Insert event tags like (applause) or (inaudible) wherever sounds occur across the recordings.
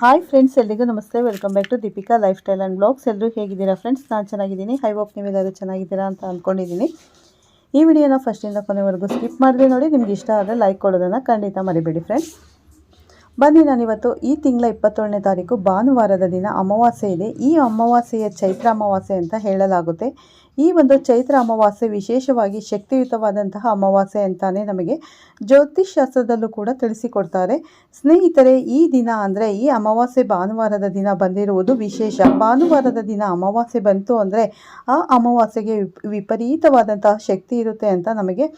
Hi friends ಎಲ್ಲರಿಗೂ ನಮಸ್ತೆ. Welcome back to Deepika lifestyle and blogs ಎಲ್ಲರೂ ಹೇಗಿದ್ದೀರಾ ಫ್ರೆಂಡ್ಸ್ ನಾನು ಚೆನ್ನಾಗಿದ್ದೀನಿ. ಹೈ ಹೋಪ್ ನೀವೆಲ್ಲರೂ ಚೆನ್ನಾಗಿದ್ದೀರಾ ಅಂತ ಅಂದ್ಕೊಂಡಿದ್ದೀನಿ ಈ ವಿಡಿಯೋನ ಫಸ್ಟಿಂದ ಕೊನೆವರೆಗೂ ಸ್ಕಿಪ್ ಮಾಡಿದೆ ನೋಡಿ. ನಿಮ್ಗೆ ಇಷ್ಟ ಆದರೆ ಲೈಕ್ ಕೊಡೋದನ್ನು ಖಂಡಿತ ಮರಿಬೇಡಿ ಫ್ರೆಂಡ್ಸ್ ಬನ್ನಿ ನಾನಿವತ್ತು ಈ ತಿಂಗಳ ಇಪ್ಪತ್ತೇಳನೇ ತಾರೀಕು ಭಾನುವಾರದ ದಿನ ಅಮಾವಾಸ್ಯೆ ಇದೆ. ಈ ಅಮಾವಾಸ್ಯೆಯ ಚೈತ್ರ ಅಮಾವಾಸ್ಯೆ ಅಂತ ಹೇಳಲಾಗುತ್ತೆ. ಈ ಒಂದು ಚೈತ್ರ ಅಮಾವಾಸ್ಯೆ ವಿಶೇಷವಾಗಿ ಶಕ್ತಿಯುತವಾದಂತಹ ಅಮಾವಾಸ್ಯೆ ಅಂತಾನೆ ನಮಗೆ ಜ್ಯೋತಿಷ್ ಶಾಸ್ತ್ರದಲ್ಲೂ ಕೂಡ ತಿಳಿಸಿಕೊಡ್ತಾರೆ. ಸ್ನೇಹಿತರೆ, ಈ ದಿನ ಅಂದರೆ ಈ ಅಮಾವಾಸ್ಯೆ ಭಾನುವಾರದ ದಿನ ಬಂದಿರುವುದು ವಿಶೇಷ. ಭಾನುವಾರದ ದಿನ ಅಮಾವಾಸ್ಯೆ ಬಂತು ಅಂದರೆ ಆ ಅಮಾವಾಸ್ಯೆಗೆ ವಿಪ್- ವಿಪರೀತವಾದಂತಹ ಶಕ್ತಿ ಇರುತ್ತೆ ಅಂತ ನಮಗೆ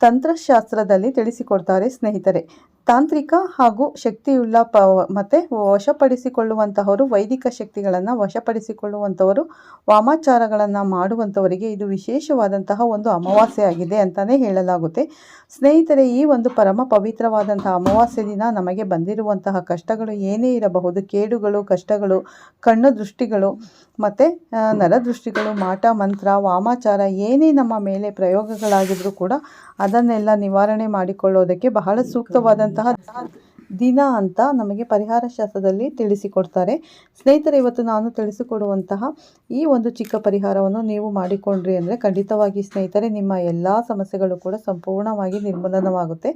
ತಂತ್ರಶಾಸ್ತ್ರದಲ್ಲಿ ತಿಳಿಸಿಕೊಡ್ತಾರೆ ಸ್ನೇಹಿತರೆ. ತಾಂತ್ರಿಕ ಹಾಗೂ ಶಕ್ತಿಯುಳ್ಳ ಪ ಮತ್ತು ವಶಪಡಿಸಿಕೊಳ್ಳುವಂತಹವರು, ವೈದಿಕ ಶಕ್ತಿಗಳನ್ನು ವಶಪಡಿಸಿಕೊಳ್ಳುವಂಥವರು ವಾಮಾಚಾರಗಳನ್ನು ಮಾಡುವಂಥವರಿಗೆ ಇದು ವಿಶೇಷವಾದಂತಹ ಒಂದು ಅಮಾವಾಸ್ಯೆ ಆಗಿದೆ ಅಂತಲೇ ಹೇಳಲಾಗುತ್ತೆ. ಸ್ನೇಹಿತರೆ, ಈ ಒಂದು ಪರಮ ಪವಿತ್ರವಾದಂತಹ ಅಮಾವಾಸ್ಯೆ ದಿನ ನಮಗೆ ಬಂದಿರುವಂತಹ ಕಷ್ಟಗಳು ಏನೇ ಇರಬಹುದು. ಕೇಡುಗಳು, ಕಷ್ಟಗಳು, ಕಣ್ಣು ದೃಷ್ಟಿಗಳು, ಮತ್ತು ನರದೃಷ್ಟಿಗಳು ಮಾಟ, ಮಂತ್ರ, ವಾಮಾಚಾರ, ಏನೇ ನಮ್ಮ ಮೇಲೆ ಪ್ರಯೋಗಗಳಾಗಿದ್ರೂ ಕೂಡ ಅದನ್ನೆಲ್ಲ ನಿವಾರಣೆ ಮಾಡಿಕೊಳ್ಳೋದಕ್ಕೆ ಬಹಳ ಸೂಕ್ತವಾದಂತಹ ದಿನ ಅಂತ ನಮಗೆ ಪರಿಹಾರ ಶಾಸ್ತ್ರದಲ್ಲಿ ತಿಳಿಸಿಕೊಡ್ತಾರೆ. ಸ್ನೇಹಿತರೆ, ಇವತ್ತು ನಾನು ತಿಳಿಸಿಕೊಡುವಂತಹ ಈ ಒಂದು ಚಿಕ್ಕ ಪರಿಹಾರವನ್ನು ನೀವು ಮಾಡಿಕೊಂಡ್ರಿ ಅಂದರೆ ಖಂಡಿತವಾಗಿ ಸ್ನೇಹಿತರೆ, ನಿಮ್ಮ ಎಲ್ಲ ಸಮಸ್ಯೆಗಳು ಕೂಡ ಸಂಪೂರ್ಣವಾಗಿ ನಿರ್ಮೂಲನವಾಗುತ್ತೆ.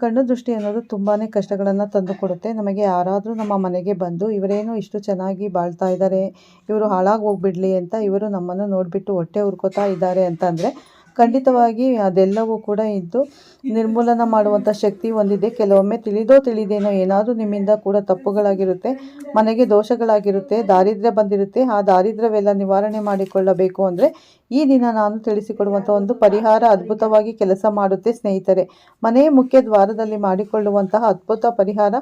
ಕಣ್ಣು ದೃಷ್ಟಿ ಅನ್ನೋದು ತುಂಬಾ ಕಷ್ಟಗಳನ್ನು ತಂದು ಕೊಡುತ್ತೆ. ನಮಗೆ ಯಾರಾದರೂ ನಮ್ಮ ಮನೆಗೆ ಬಂದು, ಇವರೇನು ಇಷ್ಟು ಚೆನ್ನಾಗಿ ಬಾಳ್ತಾ ಇದ್ದಾರೆ ಇವರು ಹಾಳಾಗಿ ಹೋಗ್ಬಿಡ್ಲಿ ಅಂತ ಇವರು ನಮ್ಮನ್ನು ನೋಡಿಬಿಟ್ಟು ಹೊಟ್ಟೆ ಉರ್ಕೋತಾ ಇದ್ದಾರೆ ಅಂತಂದರೆ ಖಂಡಿತವಾಗಿ ಅದೆಲ್ಲವೂ ಕೂಡ ಇದ್ದು, ನಿರ್ಮೂಲನ ಮಾಡುವಂಥ ಶಕ್ತಿ ಹೊಂದಿದೆ. ಕೆಲವೊಮ್ಮೆ ತಿಳಿದೋ ತಿಳಿದೇನೋ ಏನಾದರೂ ನಿಮ್ಮಿಂದ ಕೂಡ ತಪ್ಪುಗಳಾಗಿರುತ್ತೆ, ಮನೆಗೆ ದೋಷಗಳಾಗಿರುತ್ತೆ, ದಾರಿದ್ರ್ಯ ಬಂದಿರುತ್ತೆ. ಆ ದಾರಿದ್ರ್ಯವೆಲ್ಲ ನಿವಾರಣೆ ಮಾಡಿಕೊಳ್ಳಬೇಕು ಅಂದರೆ ಈ ದಿನ ನಾನು ತಿಳಿಸಿಕೊಡುವಂಥ ಒಂದು ಪರಿಹಾರ ಅದ್ಭುತವಾಗಿ ಕೆಲಸ ಮಾಡುತ್ತೆ ಸ್ನೇಹಿತರೆ. ಮನೆಯ ಮುಖ್ಯ ದ್ವಾರದಲ್ಲಿ ಮಾಡಿಕೊಳ್ಳುವಂತಹ ಅದ್ಭುತ ಪರಿಹಾರ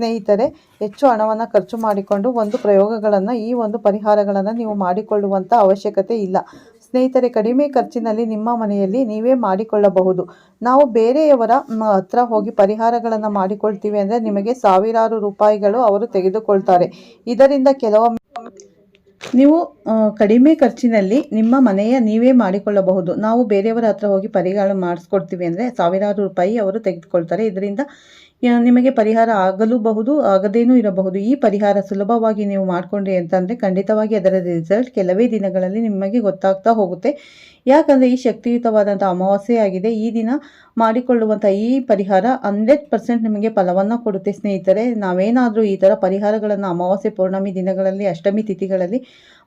ಸ್ನೇಹಿತರೆ, ಹೆಚ್ಚು ಹಣವನ್ನು ಖರ್ಚು ಮಾಡಿಕೊಂಡು ಒಂದು ಪ್ರಯೋಗಗಳನ್ನು, ಈ ಒಂದು ಪರಿಹಾರಗಳನ್ನು ನೀವು ಮಾಡಿಕೊಳ್ಳುವಂಥ ಅವಶ್ಯಕತೆ ಇಲ್ಲ. ಸ್ನೇಹಿತರೆ, ಕಡಿಮೆ ಖರ್ಚಿನಲ್ಲಿ ನಿಮ್ಮ ಮನೆಯಲ್ಲಿ ನೀವೇ ಮಾಡಿಕೊಳ್ಳಬಹುದು. ನಾವು ಬೇರೆಯವರ ಹತ್ರ ಹೋಗಿ ಪರಿಹಾರಗಳನ್ನು ಮಾಡಿಕೊಳ್ತೀವಿ ಅಂದರೆ ನಿಮಗೆ ಸಾವಿರಾರು ರೂಪಾಯಿಗಳು ಅವರು ತೆಗೆದುಕೊಳ್ತಾರೆ. ಇದರಿಂದ ಕೆಲವೊಮ್ಮೆ ನೀವು ಕಡಿಮೆ ಖರ್ಚಿನಲ್ಲಿ ನಿಮ್ಮ ಮನೆಯ ನೀವೇ ಮಾಡಿಕೊಳ್ಳಬಹುದು. ನಾವು ಬೇರೆಯವರ ಹತ್ರ ಹೋಗಿ ಪರಿಹಾರ ಮಾಡಿಸ್ಕೊಡ್ತೀವಿ ಅಂದರೆ ಸಾವಿರಾರು ರೂಪಾಯಿ ಅವರು ತೆಗೆದುಕೊಳ್ತಾರೆ. ಇದರಿಂದ ನಿಮಗೆ ಪರಿಹಾರ ಆಗಲೂಬಹುದು, ಆಗದೇನೂ ಇರಬಹುದು. ಈ ಪರಿಹಾರ ಸುಲಭವಾಗಿ ನೀವು ಮಾಡಿಕೊಂಡ್ರಿ ಅಂತಂದರೆ ಖಂಡಿತವಾಗಿ ಅದರ ರಿಸಲ್ಟ್ ಕೆಲವೇ ದಿನಗಳಲ್ಲಿ ನಿಮಗೆ ಗೊತ್ತಾಗ್ತಾ ಹೋಗುತ್ತೆ. ಯಾಕಂದರೆ ಈ ಶಕ್ತಿಯುತವಾದಂಥ ಅಮಾವಾಸ್ಯೆ ಆಗಿದೆ ಈ ದಿನ ಮಾಡಿಕೊಳ್ಳುವಂಥ ಈ ಪರಿಹಾರ ಹಂಡ್ರೆಡ್ ಪರ್ಸೆಂಟ್ ನಿಮಗೆ ಫಲವನ್ನು ಕೊಡುತ್ತೆ. ಸ್ನೇಹಿತರೆ, ನಾವೇನಾದರೂ ಈ ಥರ ಪರಿಹಾರಗಳನ್ನು ಅಮಾವಾಸ್ಯೆ ಪೌರ್ಣಮಿ ದಿನಗಳಲ್ಲಿ, ಅಷ್ಟಮಿ ತಿಥಿಗಳಲ್ಲಿ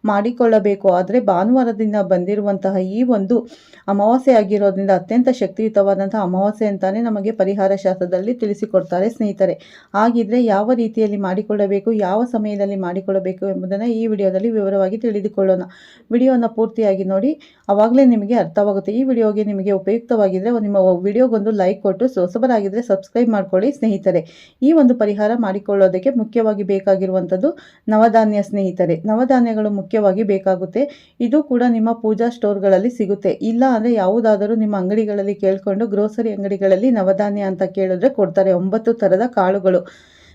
ಮಾಡಿಕೊಳ್ಳಬೇಕು. ಆದರೆ ಭಾನುವಾರದಿಂದ ಬಂದಿರುವಂತಹ ಈ ಒಂದು ಅಮಾವಾಸ್ಯೆ ಆಗಿರೋದ್ರಿಂದ ಅತ್ಯಂತ ಶಕ್ತಿಯುತವಾದಂಥ ಅಮಾವಾಸ್ಯೆ ಅಂತಾನೆ ನಮಗೆ ಪರಿಹಾರ ಶಾಸ್ತ್ರದಲ್ಲಿ ತಿಳಿಸಿಕೊಡ್ತಾರೆ ಸ್ನೇಹಿತರೆ. ಹಾಗಿದ್ರೆ ಯಾವ ರೀತಿಯಲ್ಲಿ ಮಾಡಿಕೊಳ್ಳಬೇಕು, ಯಾವ ಸಮಯದಲ್ಲಿ ಮಾಡಿಕೊಳ್ಳಬೇಕು ಎಂಬುದನ್ನು ಈ ವಿಡಿಯೋದಲ್ಲಿ ವಿವರವಾಗಿ ತಿಳಿದುಕೊಳ್ಳೋಣ. ವಿಡಿಯೋನ ಪೂರ್ತಿಯಾಗಿ ನೋಡಿ, ಅವಾಗಲೇ ನಿಮಗೆ ಅರ್ಥವಾಗುತ್ತೆ. ಈ ವಿಡಿಯೋಗೆ ನಿಮಗೆ ಉಪಯುಕ್ತವಾಗಿದ್ದರೆ ನಿಮ್ಮ ವಿಡಿಯೋಗೊಂದು ಲೈಕ್ ಕೊಟ್ಟು ಸೊಸಬರಾಗಿದ್ದರೆ ಸಬ್ಸ್ಕ್ರೈಬ್ ಮಾಡ್ಕೊಳ್ಳಿ ಸ್ನೇಹಿತರೆ. ಈ ಒಂದು ಪರಿಹಾರ ಮಾಡಿಕೊಳ್ಳೋದಕ್ಕೆ ಮುಖ್ಯವಾಗಿ ಬೇಕಾಗಿರುವಂಥದ್ದು ನವಧಾನ್ಯ ಸ್ನೇಹಿತರೆ. ನವಧಾನ್ಯಗಳು ಮುಖ್ಯವಾಗಿ ಬೇಕಾಗುತ್ತೆ. ಇದು ಕೂಡ ನಿಮ್ಮ ಪೂಜಾ ಸ್ಟೋರ್ಗಳಲ್ಲಿ ಸಿಗುತ್ತೆ. ಇಲ್ಲ ಅಂದರೆ ಯಾವುದಾದರೂ ನಿಮ್ಮ ಅಂಗಡಿಗಳಲ್ಲಿ ಕೇಳಿಕೊಂಡು, ಗ್ರೋಸರಿ ಅಂಗಡಿಗಳಲ್ಲಿ ನವಧಾನ್ಯ ಅಂತ ಕೇಳಿದ್ರೆ ಕೊಡ್ತಾರೆ. ಒಂಬತ್ತು ಥರದ ಕಾಳುಗಳು.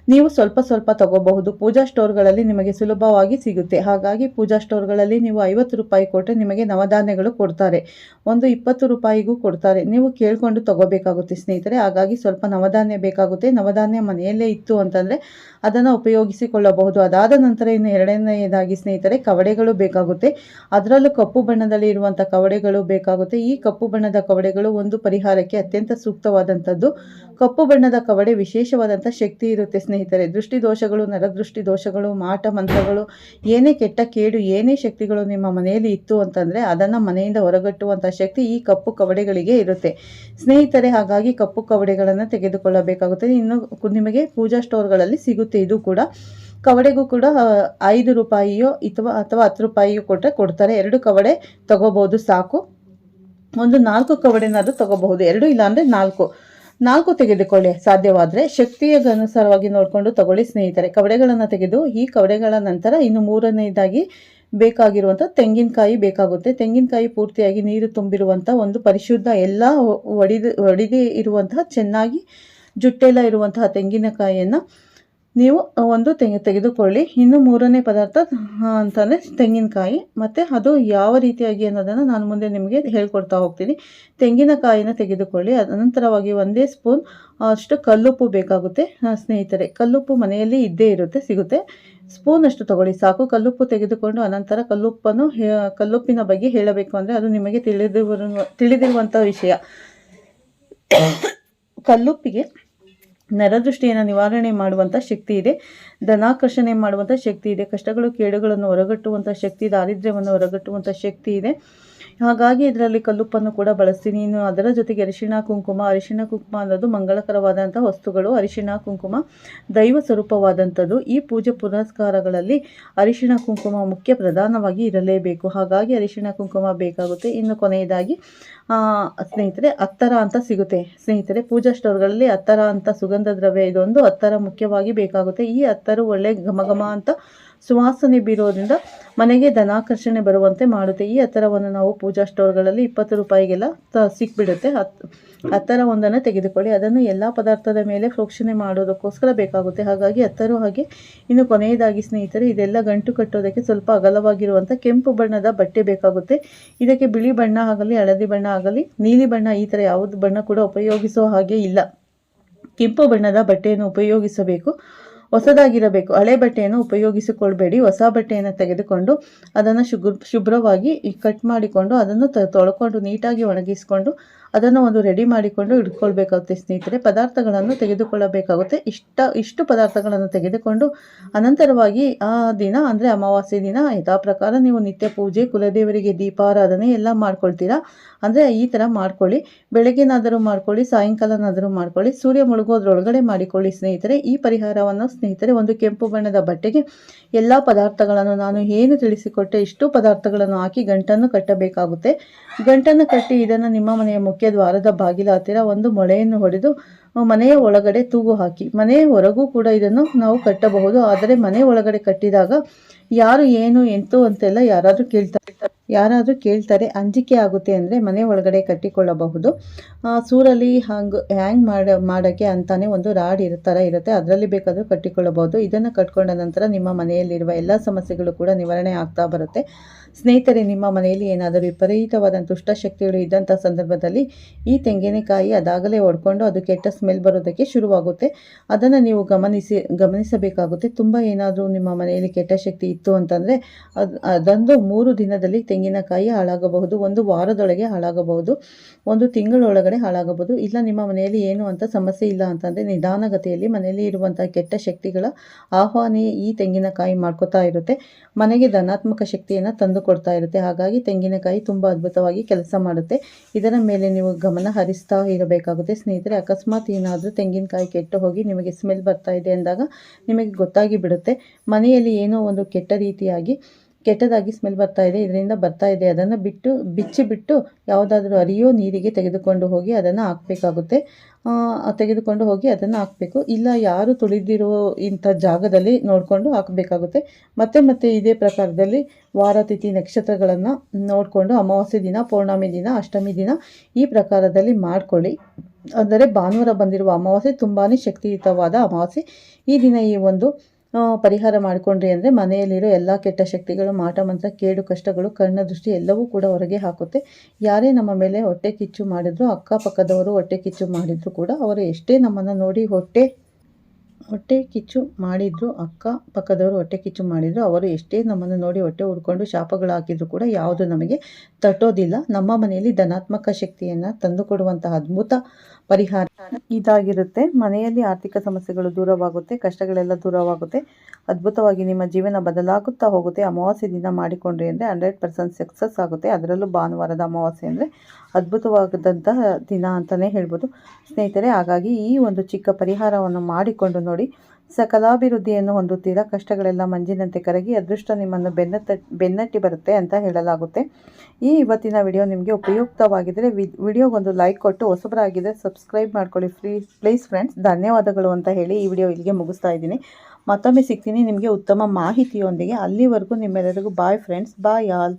ನೀವು ಸ್ವಲ್ಪ ಸ್ವಲ್ಪ ತಗೋಬಹುದು. ಪೂಜಾ ಸ್ಟೋರ್ಗಳಲ್ಲಿ ನಿಮಗೆ ಸುಲಭವಾಗಿ ಸಿಗುತ್ತೆ. ಹಾಗಾಗಿ ಪೂಜಾ ಸ್ಟೋರ್ಗಳಲ್ಲಿ ನೀವು ಐವತ್ತು ರೂಪಾಯಿ ಕೊಟ್ಟರೆ ನಿಮಗೆ ನವಧಾನ್ಯಗಳು ಕೊಡ್ತಾರೆ. ಒಂದು ಇಪ್ಪತ್ತು ರೂಪಾಯಿಗೂ ಕೊಡ್ತಾರೆ. ನೀವು ಕೇಳಿಕೊಂಡು ತಗೋಬೇಕಾಗುತ್ತೆ ಸ್ನೇಹಿತರೆ. ಹಾಗಾಗಿ ಸ್ವಲ್ಪ ನವಧಾನ್ಯ ಬೇಕಾಗುತ್ತೆ. ನವಧಾನ್ಯ ಮನೆಯಲ್ಲೇ ಇತ್ತು ಅಂತಂದರೆ ಅದನ್ನು ಉಪಯೋಗಿಸಿಕೊಳ್ಳಬಹುದು. ಅದಾದ ನಂತರ ಇನ್ನು ಎರಡನೆಯದಾಗಿ ಸ್ನೇಹಿತರೆ, ಕವಡೆಗಳು ಬೇಕಾಗುತ್ತೆ. ಅದರಲ್ಲೂ ಕಪ್ಪು ಬಣ್ಣದಲ್ಲಿ ಇರುವಂಥ ಕವಡೆಗಳು ಬೇಕಾಗುತ್ತೆ. ಈ ಕಪ್ಪು ಬಣ್ಣದ ಕವಡೆಗಳು ಒಂದು ಪರಿಹಾರಕ್ಕೆ ಅತ್ಯಂತ ಸೂಕ್ತವಾದಂಥದ್ದು. ಕಪ್ಪು ಬಣ್ಣದ ಕವಡೆ ವಿಶೇಷವಾದಂಥ ಶಕ್ತಿ ಇರುತ್ತೆ ಸ್ನೇಹಿತರೆ. ದೃಷ್ಟಿ ದೋಷಗಳು ನರದೃಷ್ಟಿ ದೋಷಗಳು ಮಾಟ ಮಂತ್ರಗಳು, ಏನೇ ಕೆಟ್ಟ ಕೇಡು, ಏನೇ ಶಕ್ತಿಗಳು ನಿಮ್ಮ ಮನೆಯಲ್ಲಿ ಇತ್ತು ಅಂತಂದರೆ ಅದನ್ನು ಮನೆಯಿಂದ ಹೊರಗಟ್ಟುವಂಥ ಶಕ್ತಿ ಈ ಕಪ್ಪು ಕವಡೆಗಳಿಗೆ ಇರುತ್ತೆ. ಸ್ನೇಹಿತರೆ, ಹಾಗಾಗಿ ಕಪ್ಪು ಕವಡೆಗಳನ್ನು ತೆಗೆದುಕೊಳ್ಳಬೇಕಾಗುತ್ತದೆ. ಇನ್ನು ನಿಮಗೆ ಪೂಜಾ ಸ್ಟೋರ್ಗಳಲ್ಲಿ ಸಿಗುತ್ತೆ. ಇದು ಕೂಡ ಕವಡೆಗೂ ಕೂಡ ಐದು ರೂಪಾಯಿಯೋ ಅಥವಾ ಅಥವಾ ಹತ್ತು ರೂಪಾಯಿಯೋ ಕೊಟ್ಟರೆ ಕೊಡ್ತಾರೆ. ಎರಡು ಕವಡೆ ತಗೋಬೋದು ಸಾಕು. ಒಂದು ನಾಲ್ಕು ಕವಡೆನಾದರೂ ತಗೋಬಹುದು. ಎರಡು ಇಲ್ಲಾಂದರೆ ನಾಲ್ಕು. ನಾಲ್ಕು ತೆಗೆದುಕೊಳ್ಳಿ. ಸಾಧ್ಯವಾದರೆ ಶಕ್ತಿಯ ಅನುಸಾರವಾಗಿ ನೋಡಿಕೊಂಡು ತಗೊಳ್ಳಿ ಸ್ನೇಹಿತರೆ. ಕವಡೆಗಳನ್ನು ತೆಗೆದು ಈ ಕವಡೆಗಳ ನಂತರ ಇನ್ನು ಮೂರನೇದಾಗಿ ಬೇಕಾಗಿರುವಂಥ ತೆಂಗಿನಕಾಯಿ ಬೇಕಾಗುತ್ತೆ. ತೆಂಗಿನಕಾಯಿ ಪೂರ್ತಿಯಾಗಿ ನೀರು ತುಂಬಿರುವಂಥ ಒಂದು ಪರಿಶುದ್ಧ ಎಲ್ಲ ಒಡಿದು, ಒಡಿದೇ ಇರುವಂತಹ ಚೆನ್ನಾಗಿ ಜುಟ್ಟೆಲ್ಲ ಇರುವಂತಹ ತೆಂಗಿನಕಾಯಿಯನ್ನು ನೀವು ಒಂದು ತೆಂಗಿ ತೆಗೆದುಕೊಳ್ಳಿ. ಇನ್ನು ಮೂರನೇ ಪದಾರ್ಥ ಅಂತಂದರೆ ತೆಂಗಿನಕಾಯಿ. ಮತ್ತು ಅದು ಯಾವ ರೀತಿಯಾಗಿ ಅನ್ನೋದನ್ನು ನಾನು ಮುಂದೆ ನಿಮಗೆ ಹೇಳ್ಕೊಡ್ತಾ ಹೋಗ್ತೀನಿ. ತೆಂಗಿನಕಾಯಿನ ತೆಗೆದುಕೊಳ್ಳಿ. ಅನಂತರವಾಗಿ ಒಂದೇ ಸ್ಪೂನ್ ಅಷ್ಟು ಕಲ್ಲುಪ್ಪು ಬೇಕಾಗುತ್ತೆ. ಸ್ನೇಹಿತರೆ, ಕಲ್ಲುಪ್ಪು ಮನೆಯಲ್ಲಿ ಇದ್ದೇ ಇರುತ್ತೆ, ಸಿಗುತ್ತೆ. ಸ್ಪೂನ್ ಅಷ್ಟು ತಗೊಳ್ಳಿ. ಸಾಕು, ಕಲ್ಲುಪ್ಪು ತೆಗೆದುಕೊಂಡು ಅನಂತರ ಕಲ್ಲುಪ್ಪನ್ನು ಕಲ್ಲುಪ್ಪಿನ ಬಗ್ಗೆ ಹೇಳಬೇಕು ಅಂದರೆ ಅದು ನಿಮಗೆ ತಿಳಿದಿರುವ ತಿಳಿದಿರುವಂಥ ವಿಷಯ. (coughs) ಕಲ್ಲುಪ್ಪಿಗೆ ನರದೃಷ್ಟಿಯನ್ನು ನಿವಾರಣೆ ಮಾಡುವಂಥ ಶಕ್ತಿ ಇದೆ, ಧನಾಕರ್ಷಣೆ ಮಾಡುವಂಥ ಶಕ್ತಿ ಇದೆ, ಕಷ್ಟಗಳು, ಕೇಡುಗಳನ್ನು ಹೊರಗಟ್ಟುವಂಥ ಶಕ್ತಿ, ದಾರಿದ್ರ್ಯವನ್ನು ಹೊರಗಟ್ಟುವಂಥ ಶಕ್ತಿ ಇದೆ. ಹಾಗಾಗಿ ಇದರಲ್ಲಿ ಕಲ್ಲುಪ್ಪನ್ನು ಕೂಡ ಬಳಸ್ತೀನಿ. ಇನ್ನು ಅದರ ಜೊತೆಗೆ ಅರಿಶಿಣ ಕುಂಕುಮ ಅರಿಶಿಣ ಕುಂಕುಮ ಅನ್ನೋದು ಮಂಗಳಕರವಾದಂಥ ವಸ್ತುಗಳು. ಅರಿಶಿಣ ಕುಂಕುಮ ದೈವ ಸ್ವರೂಪವಾದಂಥದ್ದು. ಈ ಪೂಜೆ ಪುನಸ್ಕಾರಗಳಲ್ಲಿ ಅರಿಶಿಣ ಕುಂಕುಮ ಮುಖ್ಯ ಪ್ರಧಾನವಾಗಿ ಇರಲೇಬೇಕು. ಹಾಗಾಗಿ ಅರಿಶಿಣ ಕುಂಕುಮ ಬೇಕಾಗುತ್ತೆ. ಇನ್ನು ಕೊನೆಯದಾಗಿ ಸ್ನೇಹಿತರೆ, ಅತ್ತರ ಅಂತ ಸಿಗುತ್ತೆ. ಸ್ನೇಹಿತರೆ, ಪೂಜಾ ಸ್ಟೋರ್ಗಳಲ್ಲಿ ಅತ್ತರ ಅಂತ ಸುಗಂಧ ದ್ರವ್ಯ ಇದೊಂದು ಅತ್ತರ ಮುಖ್ಯವಾಗಿ ಬೇಕಾಗುತ್ತೆ. ಈ ಅತ್ತರು ಒಳ್ಳೆ ಘಮ ಘಮ ಅಂತ ಸುವಾಸನೆ ಬೀರೋದ್ರಿಂದ ಮನೆಗೆ ಧನಾಕರ್ಷಣೆ ಬರುವಂತೆ ಮಾಡುತ್ತೆ. ಈ ಅತ್ತರವನ್ನು ನಾವು ಪೂಜಾ ಸ್ಟೋರ್ಗಳಲ್ಲಿ ಇಪ್ಪತ್ತು ರೂಪಾಯಿಗೆಲ್ಲ ತ, ಸಿಕ್ಬಿಡುತ್ತೆ. ಅತ್ತರ ಒಂದನ್ನು ತೆಗೆದುಕೊಳ್ಳಿ. ಅದನ್ನು ಎಲ್ಲ ಪದಾರ್ಥದ ಮೇಲೆ ಪ್ರೋಕ್ಷಣೆ ಮಾಡೋದಕ್ಕೋಸ್ಕರ ಬೇಕಾಗುತ್ತೆ. ಹಾಗಾಗಿ ಅತ್ತರು ಹಾಗೆ ಇನ್ನು ಕೊನೆಯದಾಗಿ ಸ್ನೇಹಿತರೆ, ಇದೆಲ್ಲ ಗಂಟು ಕಟ್ಟೋದಕ್ಕೆ ಸ್ವಲ್ಪ ಅಗಲವಾಗಿರುವಂಥ ಕೆಂಪು ಬಣ್ಣದ ಬಟ್ಟೆ ಬೇಕಾಗುತ್ತೆ. ಇದಕ್ಕೆ ಬಿಳಿ ಬಣ್ಣ ಆಗಲಿ, ಹಳದಿ ಬಣ್ಣ ಆಗಲಿ, ನೀಲಿ ಬಣ್ಣ ಈ ಥರ ಯಾವುದು ಬಣ್ಣ ಕೂಡ ಉಪಯೋಗಿಸೋ ಹಾಗೆ ಇಲ್ಲ. ಕೆಂಪು ಬಣ್ಣದ ಬಟ್ಟೆಯನ್ನು ಉಪಯೋಗಿಸಬೇಕು. ಹೊಸದಾಗಿರಬೇಕು. ಹಳೆ ಬಟ್ಟೆಯನ್ನು ಉಪಯೋಗಿಸಿಕೊಳ್ಬೇಡಿ. ಹೊಸ ಬಟ್ಟೆಯನ್ನು ತೆಗೆದುಕೊಂಡು ಅದನ್ನು ಶುಭ್ರ, ಶುಭ್ರವಾಗಿ ಕಟ್ ಮಾಡಿಕೊಂಡು ಅದನ್ನು ತೊಳ್ಕೊಂಡು ನೀಟಾಗಿ ಒಣಗಿಸಿಕೊಂಡು ಅದನ್ನು ಒಂದು ರೆಡಿ ಮಾಡಿಕೊಂಡು ಇಟ್ಕೊಳ್ಬೇಕಾಗುತ್ತೆ ಸ್ನೇಹಿತರೆ. ಪದಾರ್ಥಗಳನ್ನು ತೆಗೆದುಕೊಳ್ಳಬೇಕಾಗುತ್ತೆ. ಇಷ್ಟ, ಇಷ್ಟು ಪದಾರ್ಥಗಳನ್ನು ತೆಗೆದುಕೊಂಡು ಅನಂತರವಾಗಿ ಆ ದಿನ, ಅಂದರೆ ಅಮಾವಾಸ್ಯೆ ದಿನ, ಯಥಾ ಪ್ರಕಾರ ನೀವು ನಿತ್ಯ ಪೂಜೆ, ಕುಲದೇವರಿಗೆ ದೀಪಾರಾಧನೆ ಎಲ್ಲ ಮಾಡ್ಕೊಳ್ತೀರಾ? ಅಂದರೆ ಈ ಥರ ಮಾಡ್ಕೊಳ್ಳಿ. ಬೆಳಗ್ಗೆನಾದರೂ ಮಾಡ್ಕೊಳ್ಳಿ, ಸಾಯಂಕಾಲನಾದರೂ ಮಾಡ್ಕೊಳ್ಳಿ. ಸೂರ್ಯ ಮುಳುಗೋದ್ರೊಳಗಡೆ ಮಾಡಿಕೊಳ್ಳಿ ಸ್ನೇಹಿತರೆ. ಈ ಪರಿಹಾರವನ್ನು ಸ್ನೇಹಿತರೆ, ಒಂದು ಕೆಂಪು ಬಣ್ಣದ ಬಟ್ಟೆಗೆ ಎಲ್ಲ ಪದಾರ್ಥಗಳನ್ನು ನಾನು ಏನು ತಿಳಿಸಿಕೊಟ್ಟೆ ಇಷ್ಟು ಪದಾರ್ಥಗಳನ್ನು ಹಾಕಿ ಗಂಟನ್ನು ಕಟ್ಟಬೇಕಾಗುತ್ತೆ. ಗಂಟನ್ನು ಕಟ್ಟಿ ಇದನ್ನು ನಿಮ್ಮ ಮನೆಯ ಮುಖ್ಯ ದ್ವಾರದ ಬಾಗಿಲ ಹತ್ತಿರ ಒಂದು ಮೊಳೆಯನ್ನು ಹೊಡೆದು ಮನೆಯ ಒಳಗಡೆ ತೂಗು ಹಾಕಿ, ಮನೆಯ ಹೊರಗೂ ಕೂಡ ಇದನ್ನು ನಾವು ಕಟ್ಟಬಹುದು. ಆದರೆ ಮನೆ ಒಳಗಡೆ ಕಟ್ಟಿದಾಗ ಯಾರು ಏನು ಎಂತು ಅಂತೆಲ್ಲ ಯಾರಾದರೂ ಕೇಳ್ತಾರೆ. ಯಾರಾದರೂ ಕೇಳ್ತಾರೆ, ಅಂಜಿಕೆ ಆಗುತ್ತೆ ಅಂದರೆ ಮನೆ ಒಳಗಡೆ ಕಟ್ಟಿಕೊಳ್ಳಬಹುದು. ಸೂರಲ್ಲಿ ಹಂಗ್ ಹ್ಯಾಂಗ್ ಮಾಡ, ಮಾಡೋಕ್ಕೆ ಅಂತಾನೆ ಒಂದು ರಾಡ್ ಇರೋ ಥರ ಇರುತ್ತೆ. ಅದರಲ್ಲಿ ಬೇಕಾದರೂ ಕಟ್ಟಿಕೊಳ್ಳಬಹುದು. ಇದನ್ನು ಕಟ್ಕೊಂಡ ನಂತರ ನಿಮ್ಮ ಮನೆಯಲ್ಲಿರುವ ಎಲ್ಲ ಸಮಸ್ಯೆಗಳು ಕೂಡ ನಿವಾರಣೆ ಆಗ್ತಾ ಬರುತ್ತೆ. ಸ್ನೇಹಿತರೆ, ನಿಮ್ಮ ಮನೆಯಲ್ಲಿ ಏನಾದರೂ ವಿಪರೀತವಾದ ದುಷ್ಟಶಕ್ತಿಗಳು ಇದ್ದಂಥ ಸಂದರ್ಭದಲ್ಲಿ ಈ ತೆಂಗಿನಕಾಯಿ ಅದಾಗಲೇ ಒಡ್ಕೊಂಡು ಅದು ಕೆಟ್ಟ ಸ್ಮೆಲ್ ಬರೋದಕ್ಕೆ ಶುರುವಾಗುತ್ತೆ. ಅದನ್ನು ನೀವು ಗಮನಿಸಿ, ಗಮನಿಸಬೇಕಾಗುತ್ತೆ. ತುಂಬ ಏನಾದರೂ ನಿಮ್ಮ ಮನೆಯಲ್ಲಿ ಕೆಟ್ಟ ಶಕ್ತಿ ಇತ್ತು ಅಂತಂದರೆ ಅದು, ಅದೊಂದು ಮೂರು ದಿನದಲ್ಲಿ ತೆಂಗಿನಕಾಯಿ ಹಾಳಾಗಬಹುದು, ಒಂದು ವಾರದೊಳಗೆ ಹಾಳಾಗಬಹುದು, ಒಂದು ತಿಂಗಳೊಳಗಡೆ ಹಾಳಾಗಬಹುದು. ಇಲ್ಲ ನಿಮ್ಮ ಮನೆಯಲ್ಲಿ ಏನು ಅಂತ ಸಮಸ್ಯೆ ಇಲ್ಲ ಅಂತಂದರೆ ನಿಧಾನಗತಿಯಲ್ಲಿ ಮನೆಯಲ್ಲಿ ಇರುವಂಥ ಕೆಟ್ಟ ಶಕ್ತಿಗಳ ಆಹ್ವಾನ ಈ ತೆಂಗಿನಕಾಯಿ ಮಾಡ್ಕೋತಾ ಇರುತ್ತೆ. ಮನೆಗೆ ಧನಾತ್ಮಕ ಶಕ್ತಿಯನ್ನು ತಂದು ಕೊಡ್ತಾ ಇರುತ್ತೆ. ಹಾಗಾಗಿ ತೆಂಗಿನಕಾಯಿ ತುಂಬ ಅದ್ಭುತವಾಗಿ ಕೆಲಸ ಮಾಡುತ್ತೆ. ಇದರ ಮೇಲೆ ನೀವು ಗಮನ ಹರಿಸ್ತಾ ಇರಬೇಕಾಗುತ್ತೆ. ಸ್ನೇಹಿತರೆ, ಅಕಸ್ಮಾತ್ ಏನಾದರೂ ತೆಂಗಿನಕಾಯಿ ಕೆಟ್ಟು ಹೋಗಿ ನಿಮಗೆ ಸ್ಮೆಲ್ ಬರ್ತಾ ಇದೆ ಅಂದಾಗ ನಿಮಗೆ ಗೊತ್ತಾಗಿ ಬಿಡುತ್ತೆ. ಮನೆಯಲ್ಲಿ ಏನೋ ಒಂದು ಕೆಟ್ಟ ರೀತಿಯಾಗಿ, ಕೆಟ್ಟದಾಗಿ ಸ್ಮೆಲ್ ಬರ್ತಾ ಇದೆ, ಇದರಿಂದ ಬರ್ತಾ ಇದೆ, ಅದನ್ನು ಬಿಟ್ಟು ಬಿಚ್ಚಿಬಿಟ್ಟು ಯಾವುದಾದ್ರೂ ಅರಿಯೋ ನೀರಿಗೆ ತೆಗೆದುಕೊಂಡು ಹೋಗಿ ಅದನ್ನು ಹಾಕಬೇಕಾಗುತ್ತೆ. ತೆಗೆದುಕೊಂಡು ಹೋಗಿ ಅದನ್ನು ಹಾಕಬೇಕು. ಇಲ್ಲ, ಯಾರು ತುಳಿದಿರೋ ಇಂಥ ಜಾಗದಲ್ಲಿ ನೋಡಿಕೊಂಡು ಹಾಕಬೇಕಾಗುತ್ತೆ. ಮತ್ತೆ ಮತ್ತೆ ಇದೇ ಪ್ರಕಾರದಲ್ಲಿ ವಾರ ತಿಥಿ ನಕ್ಷತ್ರಗಳನ್ನು ನೋಡಿಕೊಂಡು ಅಮಾವಾಸ್ಯೆ ದಿನ, ಪೌರ್ಣಮಿ ದಿನ, ಅಷ್ಟಮಿ ದಿನ ಈ ಪ್ರಕಾರದಲ್ಲಿ ಮಾಡ್ಕೊಳ್ಳಿ. ಅಂದರೆ ಭಾನುವಾರ ಬಂದಿರುವ ಅಮಾವಾಸ್ಯೆ ತುಂಬಾ ಶಕ್ತಿಯುತವಾದ ಅಮಾವಾಸ್ಯೆ. ಈ ದಿನ ಈ ಒಂದು ಪರಿಹಾರ ಮಾಡಿಕೊಂಡ್ರಿ ಅಂದರೆ ಮನೆಯಲ್ಲಿರೋ ಎಲ್ಲ ಕೆಟ್ಟ ಶಕ್ತಿಗಳು, ಮಾಟ, ಮಂತ್ರ, ಕೇಡು ಕಷ್ಟಗಳು ಕಣ್ಣ ದೃಷ್ಟಿ ಎಲ್ಲವೂ ಕೂಡ ಹೊರಗೆ ಹಾಕುತ್ತೆ. ಯಾರೇ ನಮ್ಮ ಮೇಲೆ ಹೊಟ್ಟೆ ಕಿಚ್ಚು ಮಾಡಿದ್ರು, ಅಕ್ಕಪಕ್ಕದವರು ಹೊಟ್ಟೆ ಕಿಚ್ಚು ಮಾಡಿದ್ರು ಕೂಡ ಅವರು ಎಷ್ಟೇ ನಮ್ಮನ್ನು ನೋಡಿ ಹೊಟ್ಟೆ ಹೊಟ್ಟೆ ಕಿಚ್ಚು ಮಾಡಿದ್ರು, ಅಕ್ಕ ಪಕ್ಕದವರು ಹೊಟ್ಟೆ ಕಿಚ್ಚು ಮಾಡಿದ್ರು, ಅವರು ಎಷ್ಟೇ ನಮ್ಮನ್ನು ನೋಡಿ ಹೊಟ್ಟೆ ಉಡ್ಕೊಂಡು ಶಾಪಗಳು ಹಾಕಿದ್ರು ಕೂಡ ಯಾವುದು ನಮಗೆ ತಟ್ಟೋದಿಲ್ಲ. ನಮ್ಮ ಮನೆಯಲ್ಲಿ ಧನಾತ್ಮಕ ಶಕ್ತಿಯನ್ನು ತಂದುಕೊಡುವಂತಹ ಅದ್ಭುತ ಪರಿಹಾರ ಇದಾಗಿರುತ್ತೆ. ಮನೆಯಲ್ಲಿ ಆರ್ಥಿಕ ಸಮಸ್ಯೆಗಳು ದೂರವಾಗುತ್ತೆ, ಕಷ್ಟಗಳೆಲ್ಲ ದೂರವಾಗುತ್ತೆ. ಅದ್ಭುತವಾಗಿ ನಿಮ್ಮ ಜೀವನ ಬದಲಾಗುತ್ತಾ ಹೋಗುತ್ತೆ. ಅಮಾವಾಸ್ಯೆ ದಿನ ಮಾಡಿಕೊಂಡ್ರಿ ಅಂದರೆ ಹಂಡ್ರೆಡ್ ಪರ್ಸೆಂಟ್ ಸಕ್ಸಸ್ ಆಗುತ್ತೆ. ಅದರಲ್ಲೂ ಭಾನುವಾರದ ಅಮಾವಾಸ್ಯೆ ಅಂದರೆ ಅದ್ಭುತವಾದಂತಹ ದಿನ ಅಂತಲೇ ಹೇಳ್ಬೋದು. ಸ್ನೇಹಿತರೆ, ಹಾಗಾಗಿ ಈ ಒಂದು ಚಿಕ್ಕ ಪರಿಹಾರವನ್ನು ಮಾಡಿಕೊಂಡು ಸಕಲಾಭಿವೃದ್ಧಿಯನ್ನು ಹೊಂದುತ್ತೀರಾ? ಕಷ್ಟಗಳೆಲ್ಲ ಮಂಜಿನಂತೆ ಕರಗಿ ಅದೃಷ್ಟ ನಿಮ್ಮನ್ನು ಬೆನ್ನ ಬೆನ್ನಟ್ಟಿ ಬರುತ್ತೆ ಅಂತ ಹೇಳಲಾಗುತ್ತೆ. ಈ ಇವತ್ತಿನ ವಿಡಿಯೋ ನಿಮಗೆ ಉಪಯುಕ್ತವಾಗಿದ್ದರೆ ವಿಡಿಯೋಗೊಂದು ಲೈಕ್ ಕೊಟ್ಟು ಹೊಸಬರಾಗಿದ್ದರೆ ಸಬ್ಸ್ಕ್ರೈಬ್ ಮಾಡ್ಕೊಳ್ಳಿ. ಫ್ರೀ, ಪ್ಲೀಸ್ ಫ್ರೆಂಡ್ಸ್, ಧನ್ಯವಾದಗಳು ಅಂತ ಹೇಳಿ ಈ ವಿಡಿಯೋ ಇಲ್ಲಿಗೆ ಮುಗಿಸ್ತಾ ಇದ್ದೀನಿ. ಮತ್ತೊಮ್ಮೆ ಸಿಗ್ತೀನಿ ನಿಮಗೆ ಉತ್ತಮ ಮಾಹಿತಿಯೊಂದಿಗೆ. ಅಲ್ಲಿವರೆಗೂ ನಿಮ್ಮೆಲ್ಲರಿಗೂ ಬಾಯ್ ಫ್ರೆಂಡ್ಸ್, ಬಾಯ್ ಆಲ್.